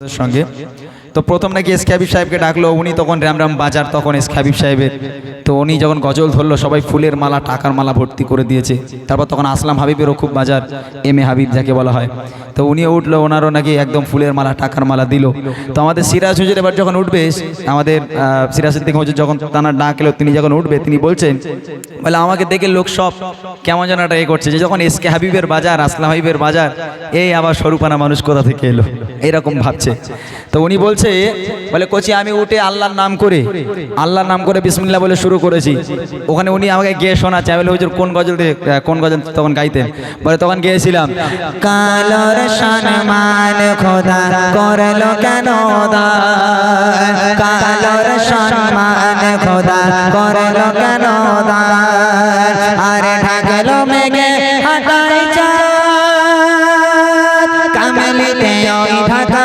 সঙ্গে তো প্রথম নাকি হাবিব সাহেবকে ডাকলো উনি তখন রাম রাম বাজার তখন হাবিব সাহেবের। তো উনি যখন গজল ধরলো সবাই ফুলের মালা টাকার মালা ভর্তি করে দিয়েছে। তারপর তখন আসলাম হাবিবেরও খুব বাজার এম এ হাবিব যাকে বলা হয়। তো উনিও উঠল ওনারও নাকি একদম ফুলের মালা টাকার মালা দিল। তো আমাদের সিরাজ হুজুর এবার যখন উঠবে আমাদের আহ, সিরাজ সিদ্দিক হুজুর যখন তানার ডাক এলো তিনি যখন উঠবে তিনি বলছেন বলে আমাকে দেখে লোক সব কেমন যেন একটা এ করছে যে যখন এস কে হাবিবের বাজার আসলাম হাবিবের বাজার এই আবার সরুপানা মানুষ কোথা থেকে এলো? এইরকম ভাবছে। তো উনি বলছে, বলে, কোচি, আমি উঠে আল্লাহর নাম করে, আল্লাহর নাম করে বিসমিল্লাহ বলে শুরু করেছি। ওখানে উনি আমাকে গিয়ে শোনাচ্ছে, আমি বলে, হুজুর, কোন গজল কোন গজল তখন গাইতেন? বলে, তখন গিয়েছিলাম। কালোর সম্মান খোদা করল কেন কালোর সম্মান খোদা করল কেন আরে ঢাকলো মেঘে হাতাই চাঁদ, কামলিতে ওই ঢাকা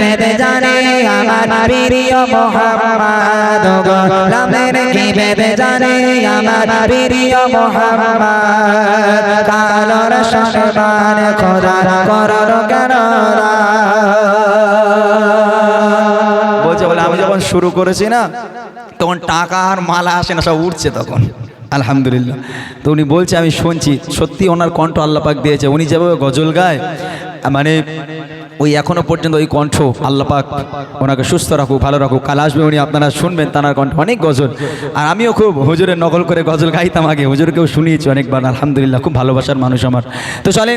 ভেদ জানে আমার প্রিয় মোহাম্মদ গো। লামের কি ভেদ জানে আমার প্রিয় মোহাম্মদ? কালোর সম্মান খোদা করো কেন বলছে, বলে, আমি যখন শুরু করেছি না, তখন টাকা আর মালা আসে না, সব উঠছে তখন। আলহামদুলিল্লাহ। তো উনি বলছে, আমি শুনছি, সত্যি ওনার কণ্ঠ আল্লাপাক দিয়েছে। উনি যেভাবে গজল গায় মানে ওই এখনও পর্যন্ত ওই কণ্ঠ আল্লাপাক ওনাকে সুস্থ রাখুক ভালো রাখুক কাল আসবে উনি আপনারা শুনবেন তার কণ্ঠ অনেক গজল আর আমিও খুব হুজুরের নকল করে গজল গাইতাম আগে হুজুরকেও শুনিয়েছি অনেকবার আলহামদুলিল্লাহ খুব ভালোবাসার মানুষ আমার তো চলে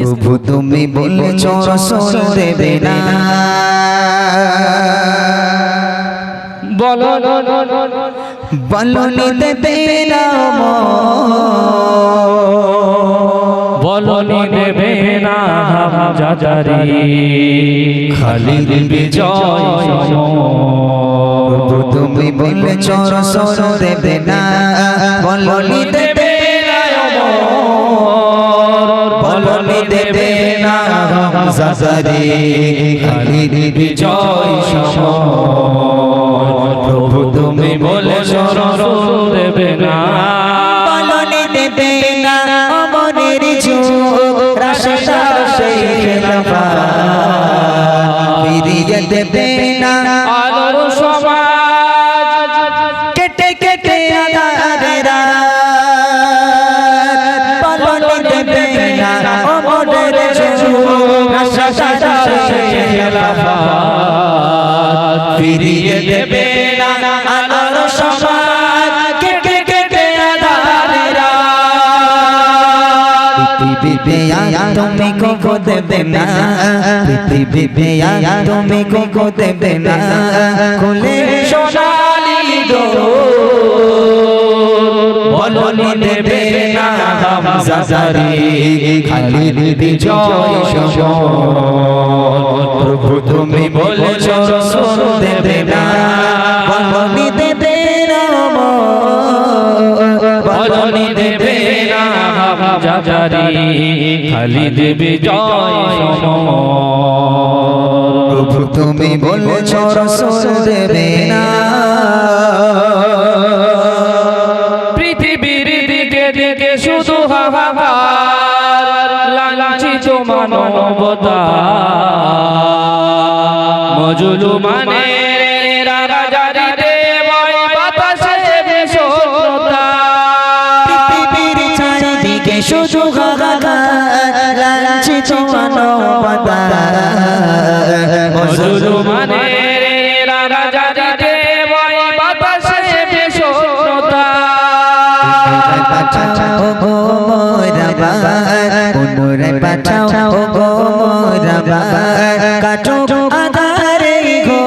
প্রভু তুমি বলেছ রসুল দেবে না বলো বলনি দেবে না বলনি দেবে না হাজারি খালি বিজয় তুমি বলেছ রসুল দেবে না। বলনি দেবে বলনি দেবে না হাজারি খালি বিজয় প্রভু তুমি বলেছ রসুল দেবে না। দেবে না। তুমি কোকো দেবে না পৃথিবীতে আয়া তুমি কোকো দেবে না খুলে সোনালি গো বলনি দেবে না হাজারি খালি বিজয় প্রভু তুমি বলেছ রসুল দেবে না বিজয় প্রভু তুমি বলেছ রসুল দেবে না। পৃথিবীর দিকে দিকে শুধু হাহাকার লালাচিত মানবতা। মজুলু মানে মোরাবা পুনরায় পাঠাও গো মোরাবা কাটো আধারে গো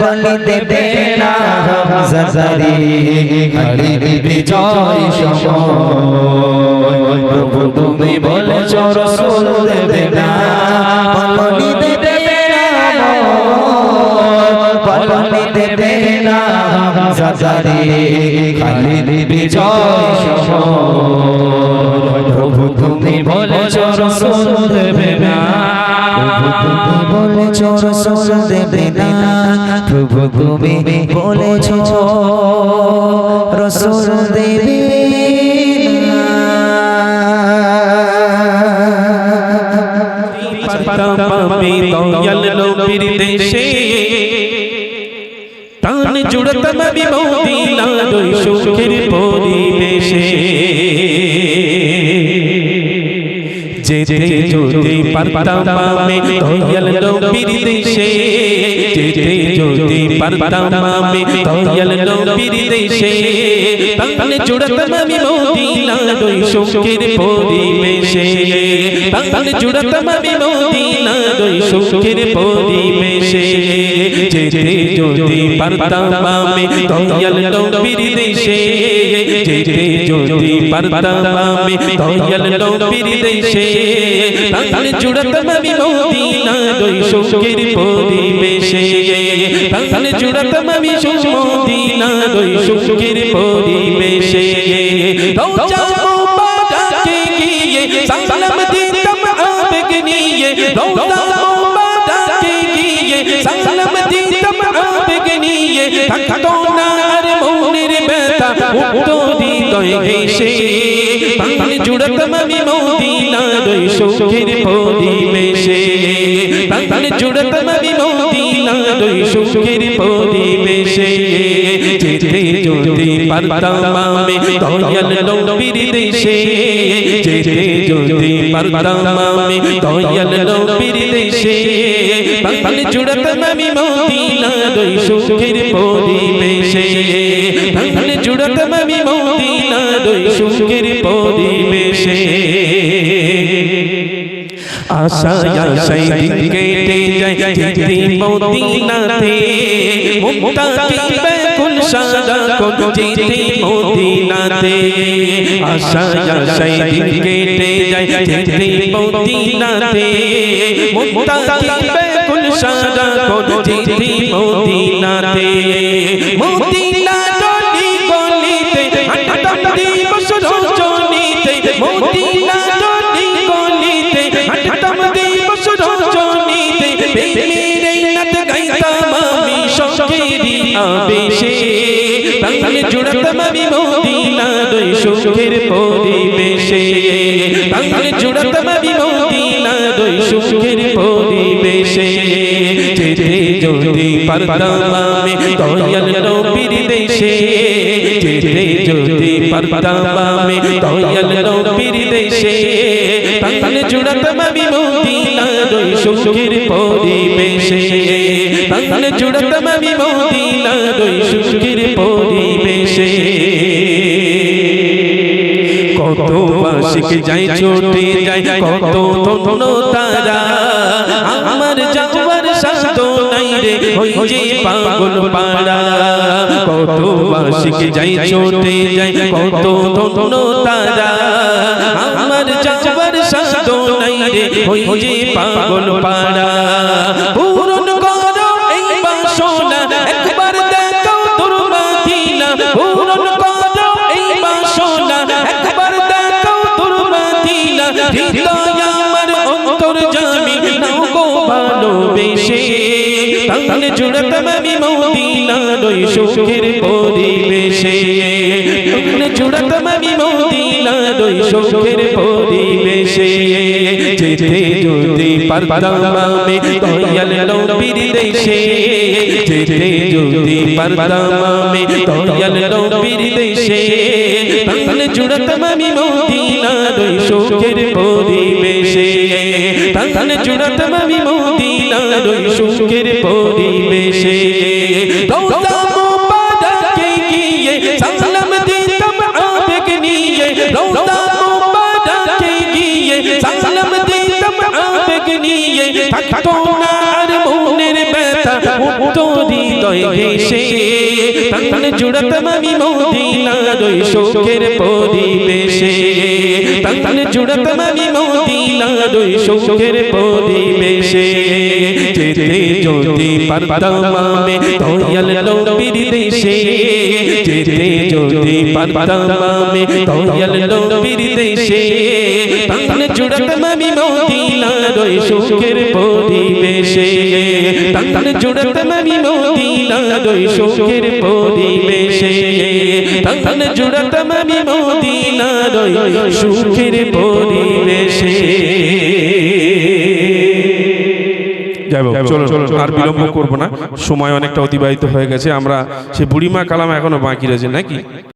বলি দেবে না জাজারি। খালি বিজয় সময়। প্রভু তুমি বলেছ রসুল দেবে তুমি বলেছ রসুল দেবে পাবে দয়াল। যেতে যদি পারতাম আমি দয়াল নবীর দেশে যেতে যদি পারতাম আমি দয়াল নবীর দেশে তান জুড়তাম আমি মদিনার ওই সুখের পরিবেশে তান জুড়তাম আমি মদিনার ওই সুখের পরিবেশে যেতে যদি পারতাম আমি দয়াল নবীর দেশে যেতে যদি পারতাম আমি দয়াল নবীর দেশে তান জুড়তাম আমি মদিনার ওই সুখের পরিবেশে তান জুড়তাম আমি মদিনার ওই সুখের পরিবেশে রোজা মুবারকে গিয়ে সালাম দিতাম আবেগ নিয়ে রোজা মুবারকে গিয়ে সালাম দিতাম আবেগ নিয়ে থাকতো না আর মনের ব্যথা উঠতো হৃদয় ঘেসে তান জুড়তাম আমি মদিনার ওই সুখের পরিবেশে তান জুড়তাম আমি মদিনার সুখের পরিবেশে যেতে যদি পারতাম আমি দয়াল নবীর দেশে। যেতে যদি পারতাম আমি দয়াল নবীর দেশে। তান জুড়তাম আমি মদিনার সুখের পরিবেশে তান জুড়তাম আমি মদিনার সুখের পরিবেশে আশায় আশায় দিন কেটে যায় যেতে মদিনাতে মুক্তাকি বেকুল সাদা কোন যেতে মদিনাতে আশায় আশায় দিন কেটে যায় যেতে মদিনাতে মুক্তাকি বেকুল সাদা কোন যেতে মদিনাতে মদিনা জুড়তাম আমি মদিনার ওই সুখের পরিবেশে। তান জুড়তাম আমি মদিনার ওই সুখের পরিবেশে। যেতে যদি পারতাম আমি দয়াল নবীর দেশে। যেতে যদি পারতাম আমি দয়াল নবীর দেশে। তান জুড়তাম আমি মদিনার ওই সুখের পরিবেশে। কত বাসিক যাই ছোটে যাই কত ধন্য তারা। আমার যাওয়ার সাধ্য নাই রে, ওই যে পাগল পাড়া। কত বাসিক যাই ছোটে যাই কত ধন্য তারা। আমার যাওয়ার সাধ্য নাই রে, ওই যে পাগল পাড়া। পূরণ পূরণ করো এই বাসনা একবার দেখো মাদিনা হৃদয় আমার অন্তর জামি নাও ভালোবেসে। তাহলে জুড়তাম আমি মদিনার ওই সুখের পরিবেশে। তাহলে জুড়তাম আমি মদিনার ওই সুখের পরিবেশে। যেতে যদি পারতাম আমি, দয়াল নবীর দেশে, যেতে যদি পারতাম আমি দয়াল নবীর দেশে তাহলে জুড়তাম আমি মদিনার ওই সুখের পরিবেশে। তাহলে জুড়তাম আমি মদিনার ওই সুখের পরিবেশে। রোজা মুবারকে গিয়ে সালাম দিতাম আবেগ নিয়ে। রোজা মুবারকে গিয়ে সালাম দিতাম আবেগ নিয়ে। থাকতো না আর মনের ব্যথা উঠতো হৃদয় ঘেসে তান জুড়তাম আমি মদিনার ওই শোকের পরিবেশে। তান জুড়তাম আমি মদিনার ওই সুখের পরিবেশে। যেতে যদি পারতাম দয়াল নবীর দেশে। যেতে যদি পারতাম দয়াল নবীর দেশে। তাহলে জুড়তাম আমি মদিনার ওই সুখের পরিবেশে। তাহলে জুড়তাম আমি মদিনার ওই সুখের পরিবেশে। তাহলে জুড়তাম আমি মদিনার ওই সুখের পরিবেশে। যাই হোক, চলো চলো আর বিলম্ব করব না। সময় অনেকটা অতিবাহিত হয়ে গেছে। আমরা সে বুড়িমা কালাম এখনও বাকি রয়েছে নাকি?